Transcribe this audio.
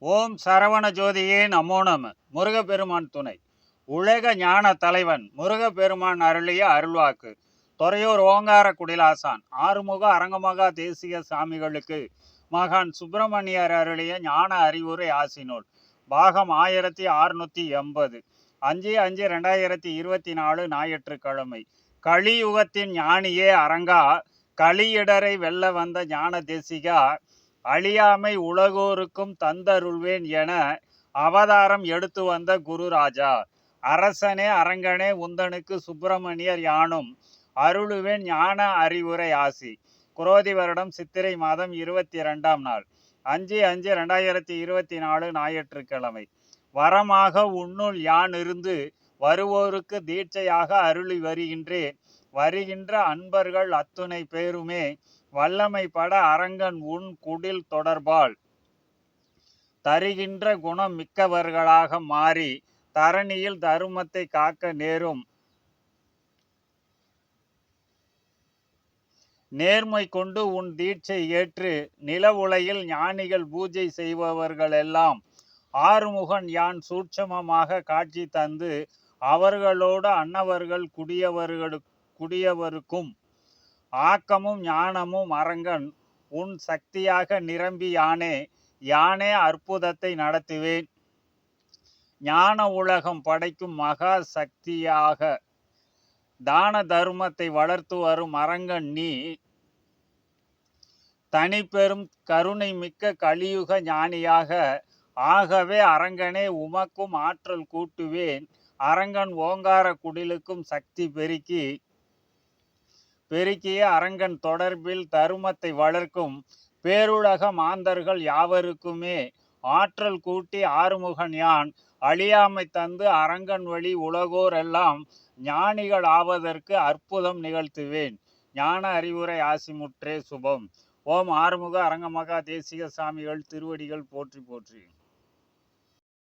ஓம் சரவண ஜோதியே நமோ நம. முருகப்பெருமான் துணை. உலக ஞான தலைவன் முருகப்பெருமான் அருளிய அருள்வாக்கு. துறையூர் ஓங்கார குடிலாசான். ஆறுமுக அரங்கமகா தேசிய சாமிகளுக்கு மகான் சுப்பிரமணியர் அருளிய ஞான அறிவுரை ஆசினோல் பாகம் ஆயிரத்தி அறுநூத்தி எண்பது. அஞ்சு அஞ்சு ரெண்டாயிரத்தி இருபத்தி நாலு ஞாயிற்றுக்கிழமை. கலியுகத்தின் ஞானியே அரங்கா. கலியிடரை வெல்ல வந்த ஞான தேசிகா. அழியாமை உலகோருக்கும் தந்தருள்வேன் என அவதாரம் எடுத்து வந்த குருராஜா. அரசனே அரங்கனே உந்தனுக்கு சுப்பிரமணியர் யானும் அருளுவேன் ஞான அறிவுரை ஆசி. குரோதி வருடம் சித்திரை மாதம் இருபத்தி ரெண்டாம் நாள். அஞ்சு அஞ்சு ரெண்டாயிரத்தி இருபத்தி நாலு ஞாயிற்றுக்கிழமை. வரமாக உன்னுள் யான் இருந்து வருவோருக்கு தீட்சையாக அருளி வருகின்றேன் வருகின்ற அன்பர்கள் அத்துணை பேருமே வல்லமை பட அரங்கன் உன் குடில் தொடர்பால் தருகின்ற குணம் மிக்கவர்களாக மாறி தரணியில் தருமத்தை காக்க நேரும். நேர்மை கொண்டு உன் தீட்சை ஏற்று நில உலையில் ஞானிகள் பூஜை செய்பவர்களெல்லாம் ஆறுமுகன் யான் சூட்சமமாக காட்சி தந்து அவர்களோடு அன்னவர்கள் குடியவர்களு குடியவருக்கும் ஆக்கமும் ஞானமும் அரங்கன் உன் சக்தியாக நிரம்பி யானே யானே அற்புதத்தை நடத்துவேன். ஞான உலகம் படைக்கும் மகா சக்தியாக தான தர்மத்தை வளர்த்து வரும் அரங்கன் நீ தனிப்பெரும் கருணை மிக்க கலியுக ஞானியாக ஆகவே அரங்கனே உமக்கும் ஆற்றல் கூட்டுவேன். அரங்கன் ஓங்கார குடிலுக்கும் சக்தி பெருக்கி பெருக்கிய அரங்கன் தொடர்பில் தருமத்தை வளர்க்கும் பேருலக மாந்தர்கள் யாவருக்குமே ஆற்றல் கூட்டி ஆறுமுகன் யான். அழியாமை தந்து அரங்கன் வழி உலகோரெல்லாம் ஞானிகள் ஆவதற்கு அற்புதம் நிகழ்த்துவேன். ஞான அறிவுரை ஆசிமுற்றே சுபம். ஓம் ஆறுமுக அரங்கமகா தேசிக சாமிகள் திருவடிகள் போற்றி போற்றி.